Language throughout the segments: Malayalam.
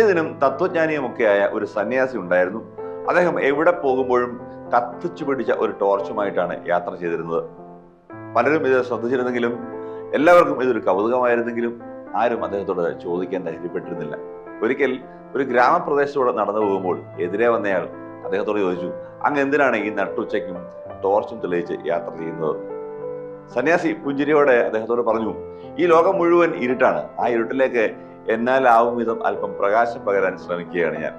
പണ്ഡിതനും തത്വജ്ഞാനിയുമൊക്കെയായ ഒരു സന്യാസി ഉണ്ടായിരുന്നു. അദ്ദേഹം എവിടെ പോകുമ്പോഴും കത്തിച്ചു പിടിച്ച ഒരു ടോർച്ചുമായിട്ടാണ് യാത്ര ചെയ്തിരുന്നത്. പലരും ഇത് ശ്രദ്ധിച്ചിരുന്നെങ്കിലും എല്ലാവർക്കും ഇതൊരു കൗതുകമായിരുന്നെങ്കിലും ആരും അദ്ദേഹത്തോട് ചോദിക്കാൻ ധൈര്യപ്പെട്ടിരുന്നില്ല. ഒരിക്കൽ ഒരു ഗ്രാമപ്രദേശത്തൂടെ നടന്നു പോകുമ്പോൾ എതിരെ വന്നയാൾ അദ്ദേഹത്തോട് ചോദിച്ചു അങ്ങ് എന്തിനാണ് ഈ നട്ടുച്ചയ്ക്കും ടോർച്ചും തെളിയിച്ച് യാത്ര ചെയ്യുന്നത്? സന്യാസി പുഞ്ചിരിയോടെ അദ്ദേഹത്തോട് പറഞ്ഞു ഈ ലോകം മുഴുവൻ ഇരുട്ടാണ്. ആ ഇരുട്ടിലേക്ക് എന്നാലാവും വിധം അല്പം പ്രകാശം പകരാൻ ശ്രമിക്കുകയാണ് ഞാൻ.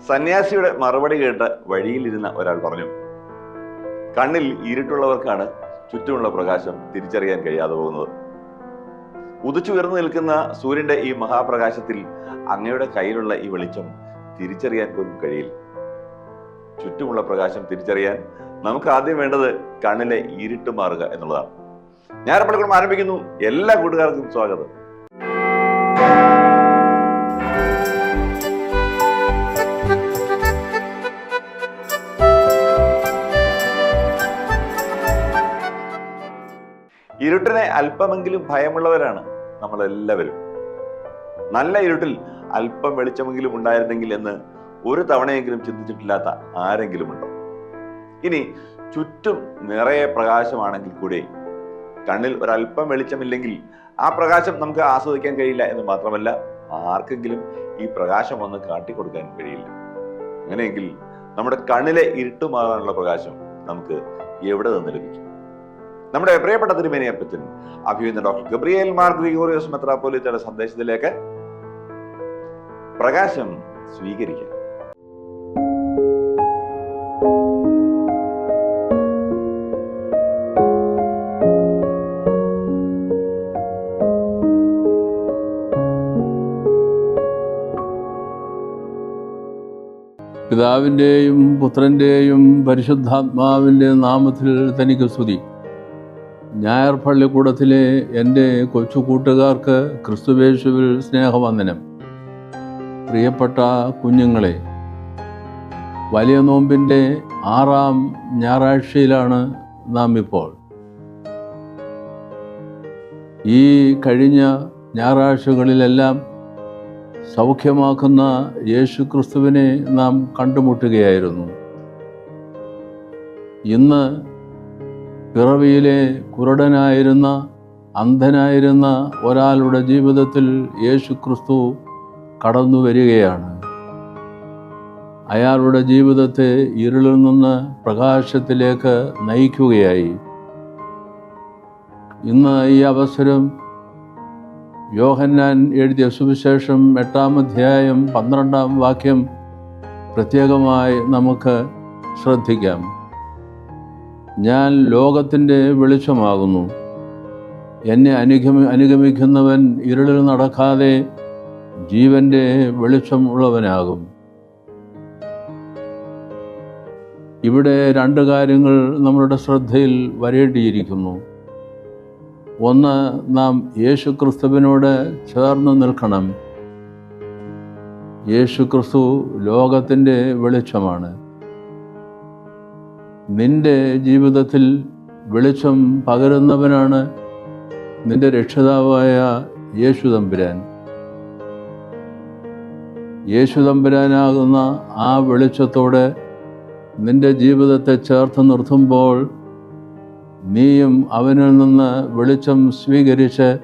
സന്യാസിയുടെ മറുപടി കേട്ട് വഴിയിലിരുന്ന ഒരാൾ പറഞ്ഞു കണ്ണിൽ ഇരുട്ടുള്ളവർക്കാണ് ചുറ്റുമുള്ള പ്രകാശം തിരിച്ചറിയാൻ കഴിയാതെ പോകുന്നത്. ഉദിച്ചുയർന്നു നിൽക്കുന്ന സൂര്യന്റെ ഈ മഹാപ്രകാശത്തിൽ അങ്ങയുടെ കയ്യിലുള്ള ഈ വെളിച്ചം തിരിച്ചറിയാൻ പോലും കഴിയില്ല. ചുറ്റുമുള്ള പ്രകാശം തിരിച്ചറിയാൻ നമുക്ക് ആദ്യം വേണ്ടത് കണ്ണിലെ ഇരുട്ട് മാറുക എന്നുള്ളതാണ്. ഞാൻ പള്ളിക്കൂടം ആരംഭിക്കുന്നു. എല്ലാ കൂട്ടുകാർക്കും സ്വാഗതം. ഇരുട്ടിനെ അല്പമെങ്കിലും ഭയമുള്ളവരാണ് നമ്മളെല്ലാവരും. നല്ല ഇരുട്ടിൽ അല്പം വെളിച്ചമെങ്കിലും ഉണ്ടായിരുന്നെങ്കിൽ എന്ന് ഒരു തവണയെങ്കിലും ചിന്തിച്ചിട്ടില്ലാത്ത ആരെങ്കിലും ഉണ്ടോ ഇനി ചുറ്റും നിറയെ പ്രകാശമാണെങ്കിൽ കൂടെ കണ്ണിൽ ഒരല്പം വെളിച്ചമില്ലെങ്കിൽ ആ പ്രകാശം നമുക്ക് ആസ്വദിക്കാൻ കഴിയില്ല എന്ന് മാത്രമല്ല ആർക്കെങ്കിലും ഈ പ്രകാശം ഒന്ന് കാട്ടിക്കൊടുക്കാൻ കഴിയില്ല. അങ്ങനെയെങ്കിൽ നമ്മുടെ കണ്ണിലെ ഇരുട്ട് മാറാനുള്ള പ്രകാശം നമുക്ക് എവിടെ നിന്ന് ലഭിക്കും? നമ്മുടെ പ്രിയപ്പെട്ട തിരുമേനിയപ്പച്ചൻ അഭിയുന്ന ഡോക്ടർ ഗബ്രിയേൽ മാർ ഗ്രിഗോറിയോസ് മെത്രാപ്പോലിത്തയുടെ സന്ദേശത്തിലേക്ക് പ്രകാശം സ്വീകരിക്കാം. പിതാവിന്റെയും പുത്രന്റെയും പരിശുദ്ധാത്മാവിന്റെ നാമത്തിൽ തനിക്ക് സ്തുതി. ഞായർ പള്ളിക്കൂടത്തിലെ എന്റെ കൊച്ചു കൂട്ടുകാർക്ക് ക്രിസ്തുവേശുവിൽ സ്നേഹവന്ദനം. പ്രിയപ്പെട്ട കുഞ്ഞുങ്ങളെ വലിയ നോമ്പിന്റെ ആറാം ഞായറാഴ്ചയിലാണ് നാം ഇപ്പോൾ ഈ കഴിഞ്ഞ ഞായറാഴ്ചകളിലെല്ലാം സൗഖ്യമാക്കുന്ന യേശു ക്രിസ്തുവിനെ നാം കണ്ടുമുട്ടുകയായിരുന്നു. ഇന്ന് പിറവിയിലെ കുരുടനായിരുന്ന അന്ധനായിരുന്ന ഒരാളുടെ ജീവിതത്തിൽ യേശു ക്രിസ്തു കടന്നു വരികയാണ്. അയാളുടെ ജീവിതത്തെ ഇരുളിൽ നിന്ന് പ്രകാശത്തിലേക്ക് നയിക്കുകയായി. ഇന്ന് ഈ അവസരം യോഹന്നാൻ എഴുതിയ സുവിശേഷം എട്ടാം അധ്യായം പന്ത്രണ്ടാം വാക്യം പ്രത്യേകമായി നമുക്ക് ശ്രദ്ധിക്കാം. ഞാൻ ലോകത്തിന്റെ വെളിച്ചമാകുന്നു. എന്നെ അനുഗമി അനുഗമിക്കുന്നവൻ ഇരുളിൽ നടക്കാതെ ജീവന്റെ വെളിച്ചം ഉള്ളവനാകും. ഇവിടെ രണ്ട് കാര്യങ്ങൾ നമ്മളുടെ ശ്രദ്ധയിൽ വരേണ്ടിയിരിക്കുന്നു. ഒന്ന് നാം യേശു ക്രിസ്തുവിനോട് ചേർന്ന് നിൽക്കണം. യേശുക്രിസ്തു ലോകത്തിന്റെ വെളിച്ചമാണ്. നിന്റെ ജീവിതത്തിൽ വെളിച്ചം പകരുന്നവനാണ് നിന്റെ രക്ഷിതാവായ യേശു തമ്പുരാൻ. യേശു തമ്പുരാനാകുന്ന ആ വെളിച്ചത്തോടെ നിന്റെ ജീവിതത്തെ ചേർത്ത് നിർത്തുമ്പോൾ നീയും അവനിൽ നിന്ന് വെളിച്ചം സ്വീകരിച്ച്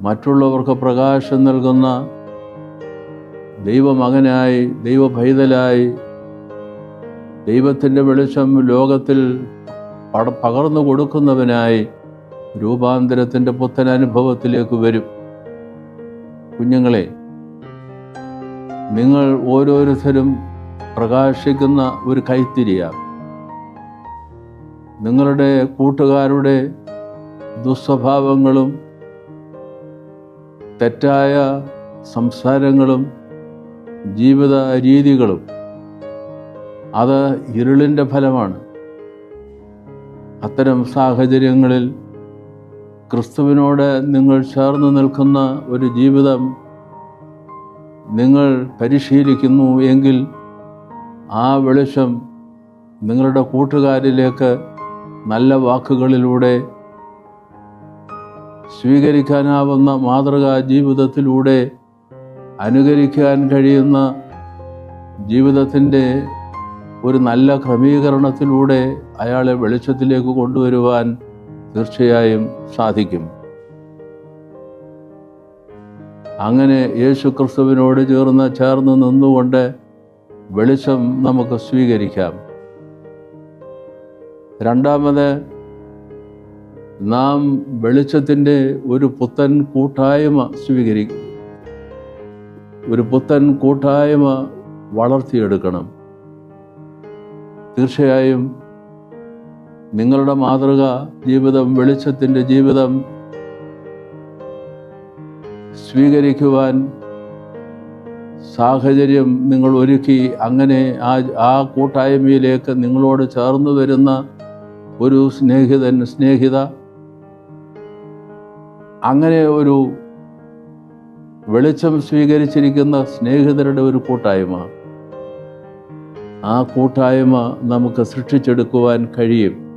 മറ്റുള്ളവർക്ക് പ്രകാശം നൽകുന്ന ദൈവമകനായി ദൈവഭൈതലായി ദൈവത്തിന്റെ വെളിച്ചം ലോകത്തിൽ പട പകർന്നു കൊടുക്കുന്നവനായി രൂപാന്തരത്തിന്റെ പുത്തൻ അനുഭവത്തിലേക്ക് വരും. കുഞ്ഞുങ്ങളെ നിങ്ങൾ ഓരോരുത്തരും പ്രകാശിക്കുന്ന ഒരു കൈത്തിരിയാണ്. നിങ്ങളുടെ കൂട്ടുകാരുടെ ദുസ്വഭാവങ്ങളും തെറ്റായ സംസാരങ്ങളും ജീവിത രീതികളും അത് ഇരുളിന്റെ ഫലമാണ്. അത്തരം സാഹചര്യങ്ങളിൽ ക്രിസ്തുവിനോട് നിങ്ങൾ ചേർന്ന് നിൽക്കുന്ന ഒരു ജീവിതം നിങ്ങൾ പരിശീലിക്കുന്നു എങ്കിൽ ആ വെളിച്ചം നിങ്ങളുടെ കൂട്ടുകാരിലേക്ക് നല്ല വാക്കുകളിലൂടെ സ്വീകരിക്കാനാവുന്ന മാതൃകാ ജീവിതത്തിലൂടെ അനുകരിക്കാൻ കഴിയുന്ന ജീവിതത്തിന്റെ ഒരു നല്ല ക്രമീകരണത്തിലൂടെ അയാളെ വെളിച്ചത്തിലേക്ക് കൊണ്ടുവരുവാൻ തീർച്ചയായും സാധിക്കും. അങ്ങനെ യേശു ക്രിസ്തുവിനോട് ചേർന്ന് ചേർന്ന് നിന്നുകൊണ്ട് വെളിച്ചം നമുക്ക് സ്വീകരിക്കാം. രണ്ടാമത് നാം വെളിച്ചത്തിന്റെ ഒരു പുത്തൻ കൂട്ടായ്മ സ്വീകരിക്കും ഒരു പുത്തൻ കൂട്ടായ്മ വളർത്തിയെടുക്കണം. തീർച്ചയായും നിങ്ങളുടെ മാതൃക ജീവിതം വെളിച്ചത്തിന്റെ ജീവിതം സ്വീകരിക്കുവാൻ സാഹചര്യം നിങ്ങൾ ഒരുക്കി അങ്ങനെ ആ ആ കൂട്ടായ്മയിലേക്ക് നിങ്ങളോട് ചേർന്ന് വരുന്ന ഒരു സ്നേഹിതൻ സ്നേഹിത. അങ്ങനെ ഒരു വെളിച്ചം സ്വീകരിച്ചിരിക്കുന്ന സ്നേഹിതരുടെ ഒരു കൂട്ടായ്മ. ആ കൂട്ടായ്മ നമുക്ക് സൃഷ്ടിച്ചെടുക്കുവാൻ കഴിയും.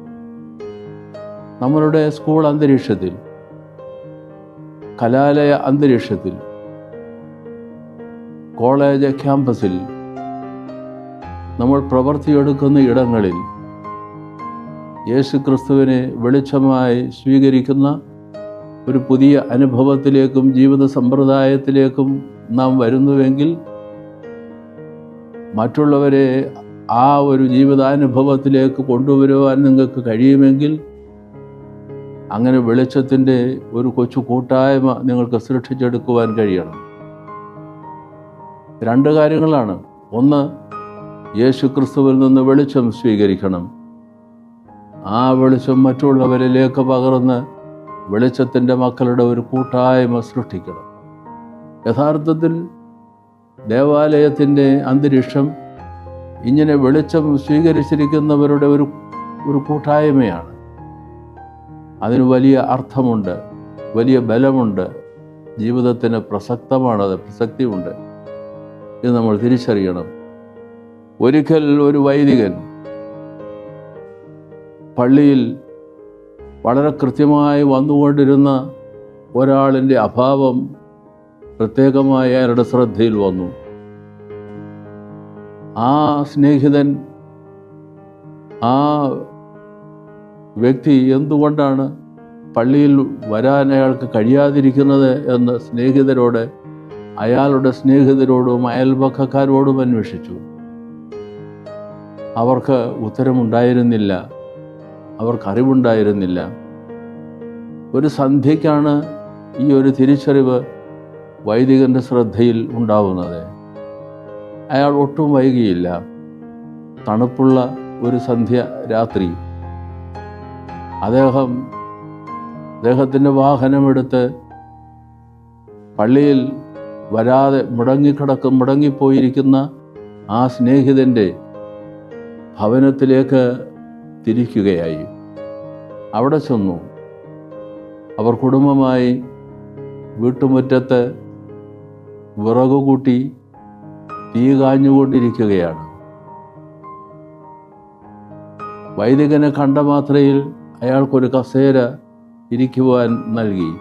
നമ്മളുടെ സ്കൂൾ അന്തരീക്ഷത്തിൽ കലാലയ അന്തരീക്ഷത്തിൽ കോളേജ് ക്യാമ്പസിൽ നമ്മൾ പ്രവർത്തിയെടുക്കുന്ന ഇടങ്ങളിൽ യേശു ക്രിസ്തുവിനെ വെളിച്ചമായി സ്വീകരിക്കുന്ന ഒരു പുതിയ അനുഭവത്തിലേക്കും ജീവിത സമ്പ്രദായത്തിലേക്കും നാം വരുന്നുവെങ്കിൽ മറ്റുള്ളവരെ ആ ഒരു ജീവിതാനുഭവത്തിലേക്ക് കൊണ്ടുവരുവാൻ നിങ്ങൾക്ക് കഴിയുമെങ്കിൽ അങ്ങനെ വെളിച്ചത്തിന്റെ ഒരു കൊച്ചു കൂട്ടായ്മ നിങ്ങൾക്ക് സൃഷ്ടിച്ചെടുക്കുവാൻ കഴിയണം. രണ്ട് കാര്യങ്ങളാണ്. ഒന്ന് യേശു ക്രിസ്തുവിൽ നിന്ന് വെളിച്ചം സ്വീകരിക്കണം. ആ വെളിച്ചം മറ്റുള്ളവരിലേക്ക് പകർന്ന് വെളിച്ചത്തിന്റെ മക്കളുടെ ഒരു കൂട്ടായ്മ സൃഷ്ടിക്കണം. യഥാർത്ഥത്തിൽ ദേവാലയത്തിന്റെ അന്തരീക്ഷം ഇങ്ങനെ വെളിച്ചം സ്വീകരിച്ചിരിക്കുന്നവരുടെ ഒരു ഒരു കൂട്ടായ്മയാണ്. അതിന് വലിയ അർത്ഥമുണ്ട് വലിയ ബലമുണ്ട് ജീവിതത്തിന് പ്രസക്തമാണത് പ്രസക്തിയുണ്ട്. ഇത് നമ്മൾ തിരിച്ചറിയണം. ഒരിക്കൽ ഒരു വൈദികൻ പള്ളിയിൽ വളരെ കൃത്യമായി വന്നുകൊണ്ടിരുന്ന ഒരാളിന്റെ അഭാവം പ്രത്യേകമായി അയാളുടെ ശ്രദ്ധയിൽ വന്നു. ആ സ്നേഹിതൻ ആ വ്യക്തി എന്തുകൊണ്ടാണ് പള്ളിയിൽ വരാൻ അയാൾക്ക് കഴിയാതിരിക്കുന്നത് എന്ന് സ്നേഹിതരോട് അയാളുടെ സ്നേഹിതരോടും അയൽപക്കക്കാരോടും അന്വേഷിച്ചു. അവർക്ക് ഉത്തരമുണ്ടായിരുന്നില്ല. അവർക്ക് അറിവുണ്ടായിരുന്നില്ല. ഒരു സന്ധ്യയ്ക്കാണ് ഈ ഒരു തിരിച്ചറിവ് വൈദികന്റെ ശ്രദ്ധയിൽ ഉണ്ടാവുന്നത്. അയാൾ ഒട്ടും വൈകിയില്ല. തണുപ്പുള്ള ഒരു സന്ധ്യ രാത്രി. അദ്ദേഹം അദ്ദേഹത്തിന്റെ വാഹനമെടുത്ത് പള്ളിയിൽ വരാതെ മുടങ്ങിക്കിടക്കും മുടങ്ങിപ്പോയിരിക്കുന്ന ആ സ്നേഹിതന്റെ ഭവനത്തിലേക്ക് തിരിക്കുകയായി. അവിടെ ചെന്നു. അവർ കുടുംബമായി വീട്ടുമുറ്റത്ത് വിറകു കൂട്ടി തീ കാഞ്ഞുകൊണ്ടിരിക്കുകയാണ്. വൈദികനെ കണ്ട മാത്രയിൽ അയാൾക്കൊരു കസേര ഇരിക്കുവാൻ നൽകി.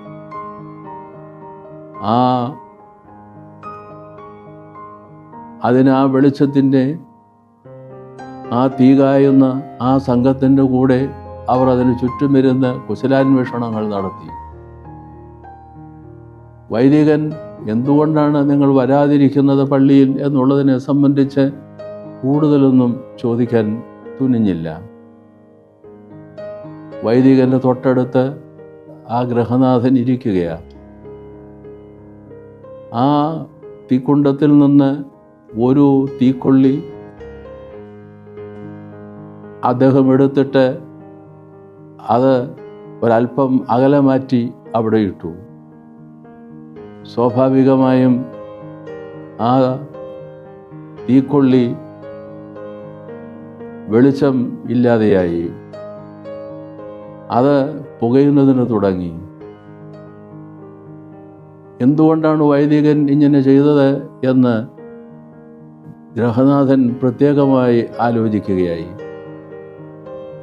ആ അതിന് ആ വെളിച്ചത്തിന്റെ ആ തീ കായുന്ന ആ സംഘത്തിന്റെ കൂടെ അവർ അതിനു ചുറ്റുമിരുന്ന് കുശലാന്വേഷണങ്ങൾ നടത്തി. വൈദികൻ എന്തുകൊണ്ടാണ് നിങ്ങൾ വരാതിരിക്കുന്നത് പള്ളിയിൽ എന്നുള്ളതിനെ സംബന്ധിച്ച് കൂടുതലൊന്നും ചോദിക്കാൻ തുനിഞ്ഞില്ല. വൈദികന്റെ തൊട്ടടുത്ത് ആ ഗ്രഹനാഥൻ ഇരിക്കുകയാണ് ആ തീക്കുണ്ടത്തിൽ നിന്ന് ഒരു തീക്കൊള്ളി അദ്ദേഹം എടുത്തിട്ട് അത് ഒരല്പം അകലെ മാറ്റി അവിടെ ഇട്ടു. സ്വാഭാവികമായും ആ തീക്കൊള്ളി വെളിച്ചം ഇല്ലാതെയായി. അത് പുകയുന്നതിന് തുടങ്ങി. എന്തുകൊണ്ടാണ് വൈദികൻ ഇങ്ങനെ ചെയ്തത് എന്ന് ഗ്രഹനാഥൻ പ്രത്യേകമായി ആലോചിക്കുകയായി.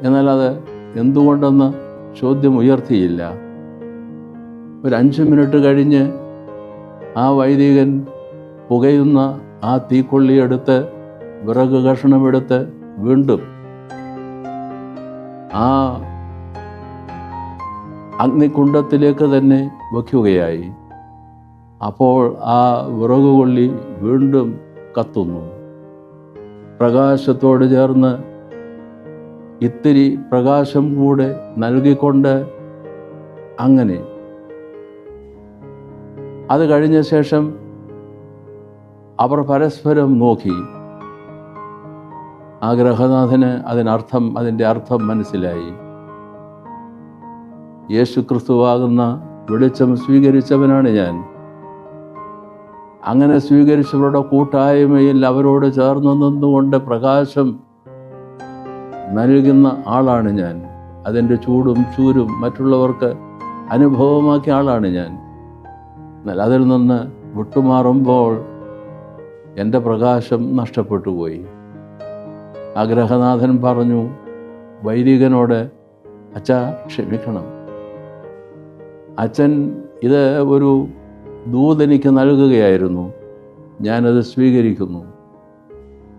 എന്നാൽ അത് എന്തുകൊണ്ടെന്ന് ചോദ്യം ഉയർത്തിയില്ല. ഒരു അഞ്ച് മിനിറ്റ് കഴിഞ്ഞ് ആ വൈദികൻ പുകയുന്ന ആ തീക്കൊള്ളിയെടുത്ത് വിറക് കഷണമെടുത്ത് വീണ്ടും ആ അഗ്നിക്കുണ്ടത്തിലേക്ക് തന്നെ വയ്ക്കുകയായി. അപ്പോൾ ആ വിറകുകൊള്ളി വീണ്ടും കത്തുന്നു. പ്രകാശത്തോട് ചേർന്ന് ഇത്തിരി പ്രകാശം കൂടെ നൽകിക്കൊണ്ട് അങ്ങനെ. അത് കഴിഞ്ഞ ശേഷം അവർ പരസ്പരം നോക്കി. ആ ഗ്രഹനാഥന് അതിനർത്ഥം അതിന്റെ അർത്ഥം മനസ്സിലായി. യേശു ക്രിസ്തുവാകുന്ന വെളിച്ചം സ്വീകരിച്ചവനാണ് ഞാൻ. അങ്ങനെ സ്വീകരിച്ചവരുടെ കൂട്ടായ്മയിൽ അവരോട് ചേർന്ന് നിന്നുകൊണ്ട് പ്രകാശം നൽകുന്ന ആളാണ് ഞാൻ. അതിന്റെ ചൂടും ചൂരും മറ്റുള്ളവർക്ക് അനുഭവമാക്കിയ ആളാണ് ഞാൻ. എന്നാൽ അതിൽ നിന്ന് വിട്ടുമാറുമ്പോൾ എന്റെ പ്രകാശം നഷ്ടപ്പെട്ടു പോയി ആഗ്രഹനാഥൻ പറഞ്ഞു വൈദികനോട് അച്ഛ ക്ഷമിക്കണം. അച്ഛൻ ഇത് ഒരു ദൂതെനിക്ക് നൽകുകയായിരുന്നു. ഞാനത് സ്വീകരിക്കുന്നു.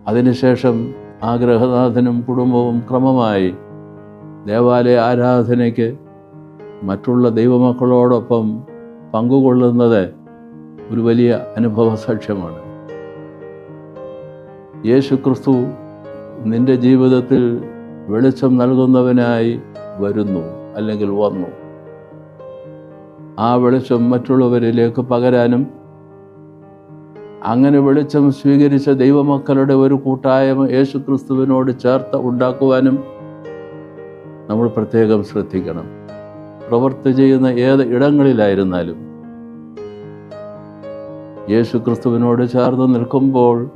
അതിനുശേഷം ആ ഗ്രഹനാഥനും കുടുംബവും ക്രമമായി ദേവാലയ ആരാധനയ്ക്ക് മറ്റുള്ള ദൈവമക്കളോടൊപ്പം പങ്കുകൊള്ളുന്നത് ഒരു വലിയ അനുഭവ സാക്ഷ്യമാണ്. യേശു ക്രിസ്തു നിന്റെ ജീവിതത്തിൽ വെളിച്ചം നൽകുന്നവനായി വരുന്നു അല്ലെങ്കിൽ വന്നു. ആ വെളിച്ചം മറ്റുള്ളവരിലേക്ക് പകരാനും അങ്ങനെ വെളിച്ചം സ്വീകരിച്ച ദൈവമക്കളുടെ ഒരു കൂട്ടായ്മ യേശുക്രിസ്തുവിനോട് ചേർത്ത് ഉണ്ടാക്കുവാനും നമ്മൾ പ്രത്യേകം ശ്രദ്ധിക്കണം. പ്രവർത്തി ചെയ്യുന്ന ഏത് ഇടങ്ങളിലായിരുന്നാലും യേശുക്രിസ്തുവിനോട് ചേർന്ന് നിൽക്കുമ്പോൾ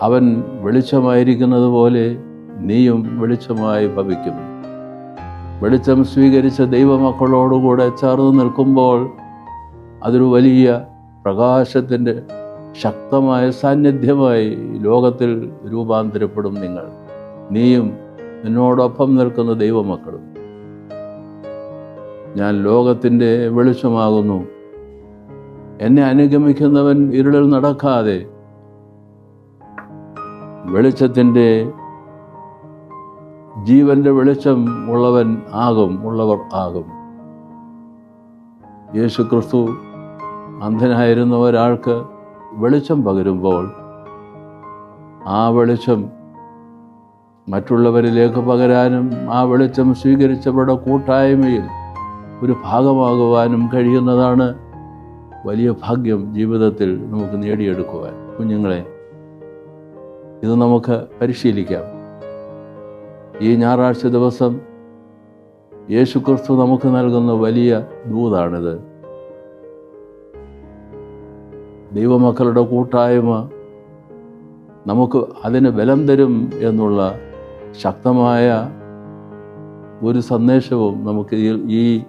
അവൻ വെളിച്ചമായിരിക്കുന്നത് പോലെ നീയും വെളിച്ചമായി ഭവിക്കും. വെളിച്ചം സ്വീകരിച്ച ദൈവമക്കളോടുകൂടെ ചേർന്ന് നിൽക്കുമ്പോൾ അതൊരു വലിയ പ്രകാശത്തിന്റെ ശക്തമായ സാന്നിധ്യമായി ലോകത്തിൽ രൂപാന്തരപ്പെടും നിങ്ങൾ. നീയും നിന്നോടൊപ്പം നിൽക്കുന്ന ദൈവമക്കളും. ഞാൻ ലോകത്തിന്റെ വെളിച്ചമാകുന്നു. എന്നെ അനുഗമിക്കുന്നവൻ ഇരുളിൽ നടക്കാതെ വെളിച്ചത്തിന്റെ ജീവന്റെ വെളിച്ചം ഉള്ളവൻ ആകും ഉള്ളവർ ആകും. യേശു ക്രിസ്തു അന്ധനായിരുന്ന ഒരാൾക്ക് വെളിച്ചം പകരുമ്പോൾ ആ വെളിച്ചം മറ്റുള്ളവരിലേക്ക് പകരാനും ആ വെളിച്ചം സ്വീകരിച്ചവരുടെ കൂട്ടായ്മയിൽ ഒരു ഭാഗമാകുവാനും കഴിയുന്നതാണ് വലിയ ഭാഗ്യം ജീവിതത്തിൽ നമുക്ക് നേടിയെടുക്കുവാൻ. കുഞ്ഞുങ്ങളെ ഇത് നമുക്ക് പരിശീലിക്കാം. ഈ ഞായറാഴ്ച ദിവസം യേശുക്രിസ്തു നമുക്ക് നൽകുന്ന വലിയ ദൂതാണിത്. ദൈവമക്കളുടെ കൂട്ടായ്മ നമുക്ക് അതിന് ബലം തരും എന്നുള്ള ശക്തമായ ഒരു സന്ദേശവും നമുക്ക് ഈ-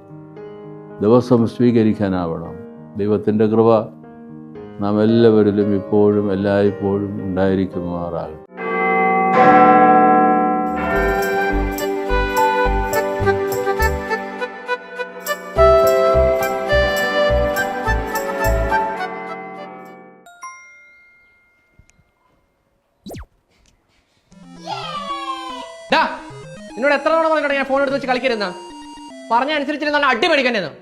ദിവസം സ്വീകരിക്കാനാവണം. ദൈവത്തിന്റെ കൃപ നാം എല്ലാവരിലും ഇപ്പോഴും എല്ലായ്പ്പോഴും ഉണ്ടായിരിക്കുമാറാകും ഞാൻ ഫോൺ എടുത്ത് വെച്ച് കളിക്കരുന്ന പറഞ്ഞ അനുസരിച്ചില്ല നല്ല അടി പഠിക്കണ്ടെന്ന്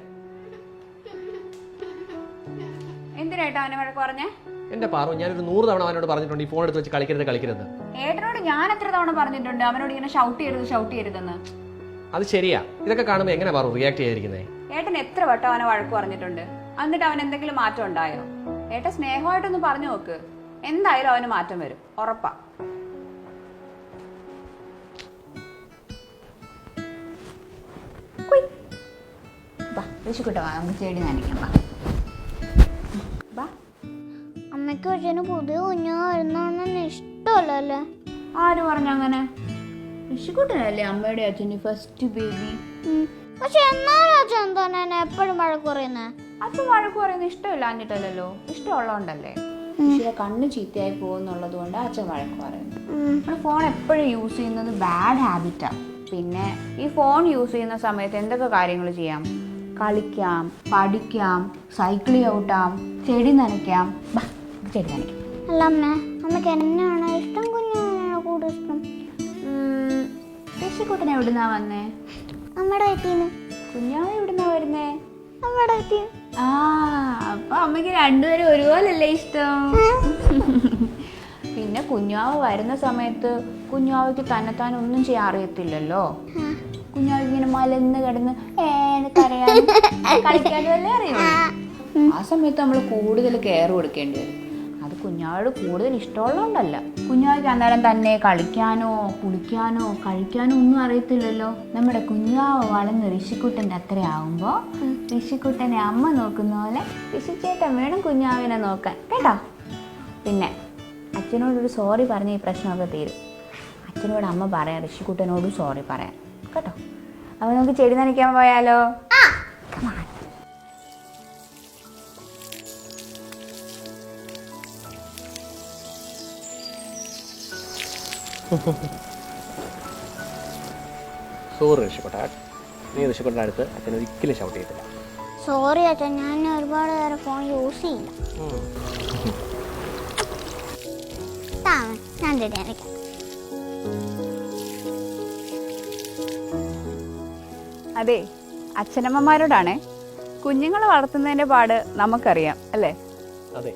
എന്തിനായിട്ടാ അവനെ വഴക്ക് പറഞ്ഞേ? എന്റെ പാറു ഞാനൊരു നൂറ് തവണ അവനോട് പറഞ്ഞിട്ടുണ്ട് ഈ ഫോൺ എടുത്ത് വെച്ച് കളിക്കരുത് കളിക്കരുത്. ഏട്ടനോട് ഞാൻ എത്ര തവണ പറഞ്ഞിട്ടുണ്ട്? അവനോട് ഇങ്ങനെ ഷൗട്ട് ചെയ്യരുത് ഷൗട്ട് ചെയ്യരുതെന്ന്. അത് ശരിയാ. ഇതൊക്കെ കാണുമ്പോ എങ്ങനെ പാറു റിയാക്ട് ചെയ്തിരിക്കുന്നത് ഏട്ടൻ എത്ര വട്ടം അവനെ വഴക്ക് പറഞ്ഞിട്ടുണ്ട്? എന്നിട്ട് അവൻ എന്തെങ്കിലും മാറ്റം ഉണ്ടായോ? ഏട്ടൻ സ്നേഹമായിട്ടൊന്ന് പറഞ്ഞു നോക്ക്. എന്തായാലും അവന് മാറ്റം വരും. ഉറപ്പാ. വിശുക്കുട്ടാ, വാ, നമുക്ക് ചെടി നനയ്ക്കാം. ബാ. അമ്മയ്ക്ക് പക്ഷേ പുതിയ കുഞ്ഞു വരുന്നോണ്ടെന്ന് ഇഷ്ടമല്ലല്ലേ? ആര് പറഞ്ഞു അങ്ങനെ? ഋഷിക്കുട്ടനല്ലേ അമ്മയുടെ അച്ഛന്റെ ഫസ്റ്റ് ബേബി പക്ഷെ എന്നാലും അച്ഛൻ തന്നെ എപ്പോഴും വഴക്ക് പറയുന്നത് അച്ഛൻ വഴക്ക് പറയുന്നത് ഇഷ്ടമില്ലാഞ്ഞിട്ടല്ലോ ഇഷ്ടമുള്ളതുകൊണ്ടല്ലേ പക്ഷേ കണ്ണ് ചീത്തയായി പോകുന്നുള്ളത് കൊണ്ട് അച്ഛൻ വഴക്ക് പറയുന്നു നമ്മൾ ഫോൺ എപ്പോഴും യൂസ് ചെയ്യുന്നത് ബാഡ് ഹാബിറ്റാണ് പിന്നെ ഈ ഫോൺ യൂസ് ചെയ്യുന്ന സമയത്ത് എന്തൊക്കെ കാര്യങ്ങൾ ചെയ്യാം? കളിക്കാം പഠിക്കാം സൈക്കിൾ ചവിട്ടാം ചെടി നനയ്ക്കാം. ബാ ചെടി നനയ്ക്കാം. അല്ല അമ്മ അമ്മയ്ക്ക് എന്നാണ് ഇഷ്ടം കുഞ്ഞാണോ കൂടുതൽ ഇഷ്ടം. ശശിക്കുട്ടൻ എവിടുന്നാ വന്നേ? അമ്മയുടെ വീട്ടീന്ന്. കുഞ്ഞാവ് എവിടുന്നാ വരുന്നേ? അമ്മയുടെ വീട്ടിൽ ആ അപ്പൊ അമ്മയ്ക്ക് രണ്ടുപേരും ഒരുപോലല്ലേ ഇഷ്ടം. പിന്നെ കുഞ്ഞാവ് വരുന്ന സമയത്ത് കുഞ്ഞാവയ്ക്ക് തന്നെത്താൻ ഒന്നും ചെയ്യാൻ അറിയത്തില്ലല്ലോ. കുഞ്ഞാവ് ഇങ്ങനെ മലന്ന് കിടന്ന് അല്ലേ അറിയുള്ളൂ ആ. സമയത്ത് നമ്മൾ കൂടുതൽ കെയർ കൊടുക്കേണ്ടി വരും. അത് കുഞ്ഞാട് കൂടുതൽ ഇഷ്ടമുള്ളതുകൊണ്ടല്ല കുഞ്ഞാവയ്ക്ക് അന്നേരം തന്നെ കളിക്കാനോ കുളിക്കാനോ കഴിക്കാനോ ഒന്നും അറിയത്തില്ലല്ലോ. നമ്മുടെ കുഞ്ഞാവ് വളർന്ന് ഋഷിക്കുട്ടന്റെ അത്ര ആവുമ്പോൾ ഋഷിക്കുട്ടനെ അമ്മ നോക്കുന്ന പോലെ ഋഷിച്ചേട്ടൻ വേണം കുഞ്ഞാവിനെ നോക്കാൻ. കേട്ടോ? പിന്നെ അച്ഛനോടൊരു സോറി പറഞ്ഞ ഈ പ്രശ്നമൊക്കെ തീരും. അച്ഛനോട് അമ്മ പറയാം ഋഷിക്കുട്ടനോടും സോറി പറയാം. കേട്ടോ. അപ്പോൾ നമുക്ക് ചെടി നനയ്ക്കാൻ പോയാലോ. സോറി രക്ഷപ്പെട്ട. നീ രക്ഷപ്പെട്ട അടുത്ത് അച്ഛൻ ഒരിക്കലും ഷൗട്ട് ചെയ്തില്ല സോറി അച്ഛൻ ഞാൻ ഒരുപാട് നേരം ഫോൺ യൂസ് ചെയ്യില്ല. ഞാൻ ചെടി നനയ്ക്കാം. അതെ അച്ഛനമ്മമാരോടാണ്. കുഞ്ഞുങ്ങളെ വളർത്തുന്നതിന്റെ പാട് നമുക്കറിയാം അല്ലേ? അതെ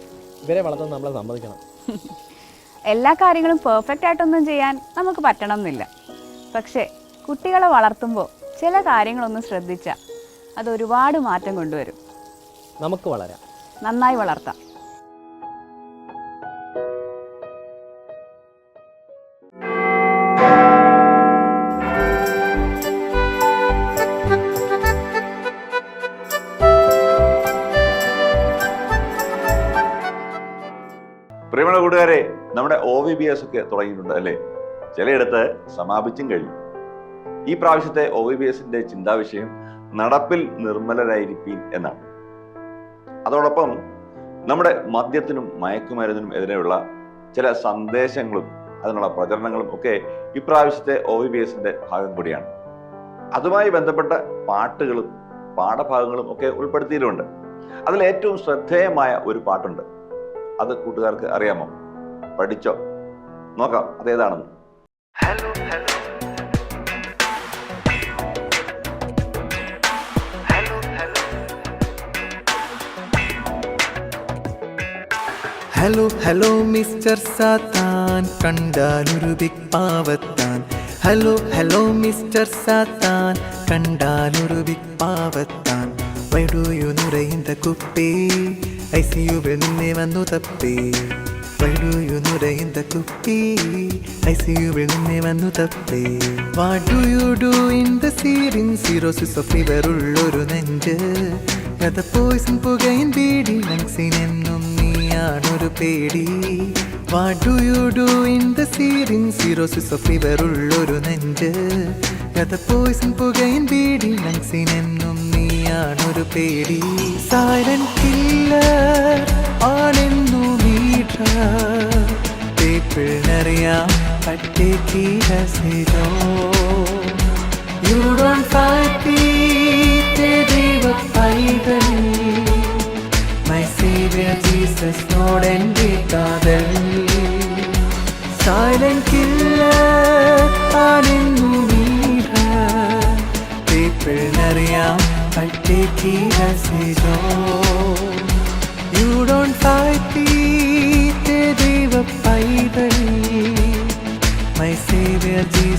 ഇവരെ വളർത്താൻ നമ്മളെ സമ്മതിക്കണം. എല്ലാ കാര്യങ്ങളും പെർഫെക്റ്റ് ആയിട്ടൊന്നും ചെയ്യാൻ നമുക്ക് പറ്റണം എന്നില്ല പക്ഷേ കുട്ടികളെ വളർത്തുമ്പോൾ ചില കാര്യങ്ങളൊന്നും ശ്രദ്ധിച്ചാൽ അത് ഒരുപാട് മാറ്റം കൊണ്ടുവരും. നമുക്ക് വളരാം. നന്നായി വളർത്താം. ബി എസ് ഒക്കെ തുടങ്ങിയിട്ടുണ്ട് അല്ലേ? ചിലയിടത്ത് സമാപിച്ചും കഴിഞ്ഞു. ഈ പ്രാവശ്യത്തെ ഒ ബി എസിന്റെ ചിന്താവിഷയം നടപ്പിൽ നിർമ്മലരായിരിക്കും എന്നാണ്. അതോടൊപ്പം നമ്മുടെ മദ്യത്തിനും മയക്കുമരുന്നിനും എതിരെയുള്ള ചില സന്ദേശങ്ങളും അതിനുള്ള പ്രചരണങ്ങളും ഒക്കെ ഇപ്രാവശ്യത്തെ ഒ ബി എസിന്റെ ഭാഗം കൂടിയാണ്. അതുമായി ബന്ധപ്പെട്ട പാട്ടുകളും പാഠഭാഗങ്ങളും ഒക്കെ ഉൾപ്പെടുത്തിയിട്ടുണ്ട്. അതിൽ ഏറ്റവും ശ്രദ്ധേയമായ ഒരു പാട്ടുണ്ട്. അത് കൂട്ടുകാർക്ക് അറിയാമോ? പഠിച്ചോ? നോക്കാം അതേതാണെന്ന് hello hello hello hello mister സാത്താൻ കണ്ടാലൊരു ബിഗ് പാവത്താൻ. ഹലോ ഹലോ മിസ്റ്റർ സാത്താൻ കണ്ടാലൊരു ബിഗ് പാവത്താൻ. വൈഡുയു നിറയുന്ന കുപ്പി. ഐ സി യുവിൽ നിന്നെ വന്നു തപ്പി. വൈഡുയു നുരയിന്ത കുപ്പി ഐ സി നിന്നെ വന്നു തപ്പി. What do you do in the serene cirrhosis of fever ഉള്ളൊരു നെഞ്ച് കഥ പോയിസൺ പുകയിൻ ബീഡി ലങ്സിനെന്നും നീയാണൊരു പേടി. What do you do in the serene cirrhosis of fever ഉള്ളൊരു നെഞ്ച് കഥ പോയിസൺ പുകയിൻ ബീഡി ലങ്സിനെന്നും നീയാണൊരു പേടി. സൈലന്റ് കില്ലർ ആണെന്നു മീഠ patte ki hasiro You don't fight me, ദൈവ പൈതൽ My Savior Jesus, Lord and കാതൽ Silent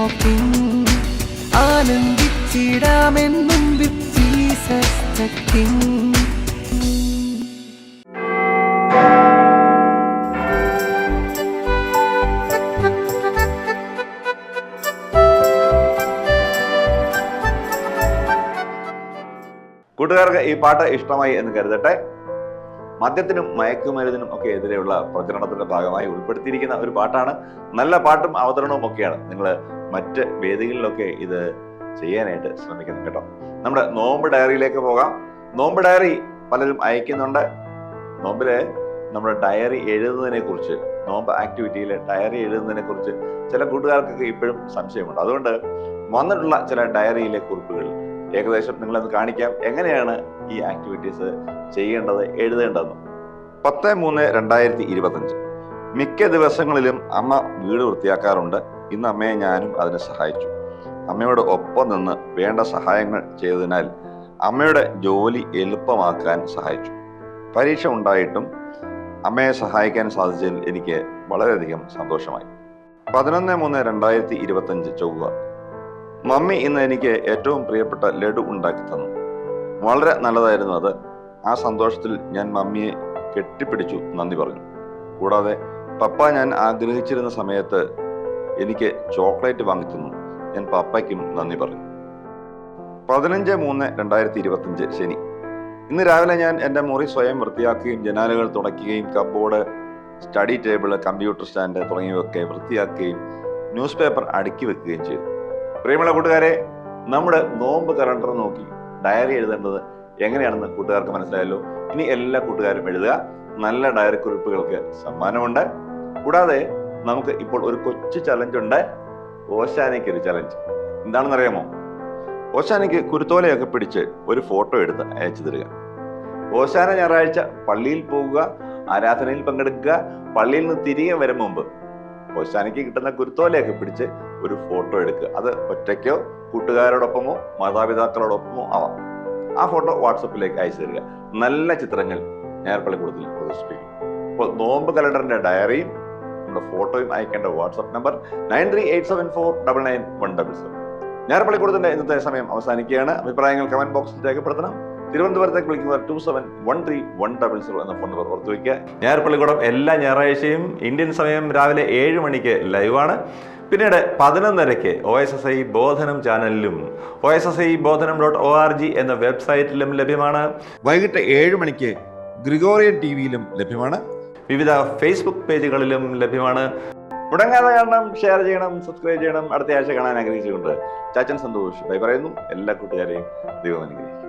സ്മോക്കിംഗ് ആനന്ദിച്ചിടാമെന്നും Jesus കൂട്ടുകാർക്ക് ഈ പാട്ട് ഇഷ്ടമായി എന്ന് കരുതട്ടെ. മദ്യത്തിനും മയക്കുമരുന്നിനും ഒക്കെ എതിരെയുള്ള പ്രചരണത്തിന്റെ ഭാഗമായി ഉൾപ്പെടുത്തിയിരിക്കുന്ന ഒരു പാട്ടാണ്. നല്ല പാട്ടും അവതരണവും ഒക്കെയാണ്. നിങ്ങൾ മറ്റ് വേദികളിലൊക്കെ ഇത് ചെയ്യാനായിട്ട് ശ്രമിക്കുന്നു കേട്ടോ. നമ്മുടെ നോമ്പ് ഡയറിയിലേക്ക് പോകാം. നോമ്പ് ഡയറി പലരും അയക്കുന്നുണ്ട്. നോമ്പിൽ നമ്മുടെ ഡയറി എഴുതുന്നതിനെ കുറിച്ച് നോമ്പ് ആക്ടിവിറ്റിയിൽ ഡയറി എഴുതുന്നതിനെ കുറിച്ച് ചില കൂട്ടുകാർക്കൊക്കെ ഇപ്പോഴും സംശയമുണ്ട്. അതുകൊണ്ട് വന്നിട്ടുള്ള ചില ഡയറിയിലെ കുറിപ്പുകൾ ഏകദേശം നിങ്ങളത് കാണിക്കാം. എങ്ങനെയാണ് ഈ ആക്ടിവിറ്റീസ് ചെയ്യേണ്ടത് എഴുതേണ്ടതെന്നും പത്ത് മൂന്ന് രണ്ടായിരത്തി ഇരുപത്തഞ്ച്. മിക്ക ദിവസങ്ങളിലും അമ്മ വീട് വൃത്തിയാക്കാറുണ്ട്. ഇന്ന് അമ്മയെ ഞാനും അതിനെ സഹായിച്ചു. അമ്മയോട് ഒപ്പം നിന്ന് വേണ്ട സഹായങ്ങൾ ചെയ്തതിനാൽ അമ്മയുടെ ജോലി എളുപ്പമാക്കാൻ സഹായിച്ചു. പരീക്ഷ ഉണ്ടായിട്ടും അമ്മയെ സഹായിക്കാൻ സാധിച്ചതിൽ എനിക്ക് വളരെയധികം സന്തോഷമായി. പതിനൊന്ന് മൂന്ന് രണ്ടായിരത്തി ഇരുപത്തഞ്ച് ചൊവ്വ. മമ്മി ഇന്ന് എനിക്ക് ഏറ്റവും പ്രിയപ്പെട്ട ലഡു ഉണ്ടാക്കി തന്നു. വളരെ നല്ലതായിരുന്നു അത്. ആ സന്തോഷത്തിൽ ഞാൻ മമ്മിയെ കെട്ടിപ്പിടിച്ചു നന്ദി പറഞ്ഞു. കൂടാതെ പപ്പ ഞാൻ ആഗ്രഹിച്ചിരുന്ന സമയത്ത് എനിക്ക് ചോക്ലേറ്റ് വാങ്ങി തന്നു. ഞാൻ പപ്പയ്ക്കും നന്ദി പറഞ്ഞു. പതിനഞ്ച് മൂന്ന് രണ്ടായിരത്തി ഇരുപത്തിയഞ്ച് ശനി. ഇന്ന് രാവിലെ ഞാൻ എന്റെ മുറി സ്വയം വൃത്തിയാക്കുകയും ജനാലകൾ തുടയ്ക്കുകയും cupboard study table computer stand തുടങ്ങിയവയൊക്കെ വൃത്തിയാക്കുകയും ന്യൂസ് പേപ്പർ അടുക്കി വെക്കുകയും ചെയ്തു. പ്രിയമുള്ള കൂട്ടുകാരെ നമ്മുടെ നോമ്പ് കലണ്ടർ നോക്കി ഡയറി എഴുതേണ്ടത് എങ്ങനെയാണെന്ന് കൂട്ടുകാർക്ക് മനസ്സിലായല്ലോ. ഇനി എല്ലാ കൂട്ടുകാരും എഴുതുക. നല്ല ഡയറി കുറിപ്പുകൾക്ക് സമ്മാനമുണ്ട്. കൂടാതെ നമുക്ക് ഇപ്പോൾ ഒരു കൊച്ചു ചലഞ്ച് ഉണ്ട്. ഓശാനയ്ക്ക് ഒരു ചലഞ്ച് എന്താണെന്ന് അറിയാമോ ഓശാനയ്ക്ക് കുരുത്തോലയൊക്കെ പിടിച്ച് ഒരു ഫോട്ടോ എടുത്ത് അയച്ചു തരിക. ഓശാന ഞായറാഴ്ച പള്ളിയിൽ പോകുക ആരാധനയിൽ പങ്കെടുക്കുക പള്ളിയിൽ നിന്ന് തിരികെ വരും മുമ്പ് ഓശാനയ്ക്ക് കിട്ടുന്ന കുരുത്തോലയൊക്കെ പിടിച്ച് ഒരു ഫോട്ടോ എടുക്കുക അത് ഒറ്റയ്ക്കോ കൂട്ടുകാരോടൊപ്പമോ മാതാപിതാക്കളോടൊപ്പമോ ആവാം. ആ ഫോട്ടോ വാട്സപ്പിലേക്ക് അയച്ചു തരിക. നല്ല ചിത്രങ്ങൾ ഞായർപ്പള്ളിക്കൂടത്തിൽ പ്രദർശിപ്പിക്കും. അപ്പോൾ നോമ്പ് കലണ്ടറിന്റെ ഡയറിയും നമ്മുടെ ഫോട്ടോയും അയക്കേണ്ട WhatsApp number nine three eight seven four double nine one double seven. ഞായർപ്പള്ളിക്കൂടത്തിന്റെ ഇന്നത്തെ സമയം അവസാനിക്കുകയാണ്. അഭിപ്രായങ്ങൾ കമന്റ് ബോക്സിൽ രേഖപ്പെടുത്തണം. തിരുവനന്തപുരത്തേക്ക് വിളിക്കുന്നത് two seven one three one double zero എന്ന ഫോൺ നമ്പർ ഓർത്ത് വയ്ക്കുക ഞായർപ്പള്ളിക്കൂടം എല്ലാ ഞായറാഴ്ചയും ഇന്ത്യൻ സമയം രാവിലെ ഏഴ് മണിക്ക് ലൈവാണ്. പിന്നീട് പതിനൊന്നരയ്ക്ക് O S S I Bodhanam ചാനലിലും O S S I Bodhanam dot O R G എന്ന വെബ്സൈറ്റിലും ലഭ്യമാണ്. വൈകിട്ട് ഏഴ് മണിക്ക് ഗ്രിഗോറിയൻ ടി വിയിലും ലഭ്യമാണ്. വിവിധ ഫേസ്ബുക്ക് പേജുകളിലും ലഭ്യമാണ്. മുടങ്ങാതെ കാണണം ഷെയർ ചെയ്യണം സബ്സ്ക്രൈബ് ചെയ്യണം. അടുത്ത ആഴ്ച കാണാൻ ആഗ്രഹിച്ചുകൊണ്ട് ചാച്ചൻ സന്തോഷ് ബൈ പറയുന്നു. എല്ലാ കൂട്ടുകാരെയും ദൈവം അനുഗ്രഹിക്കും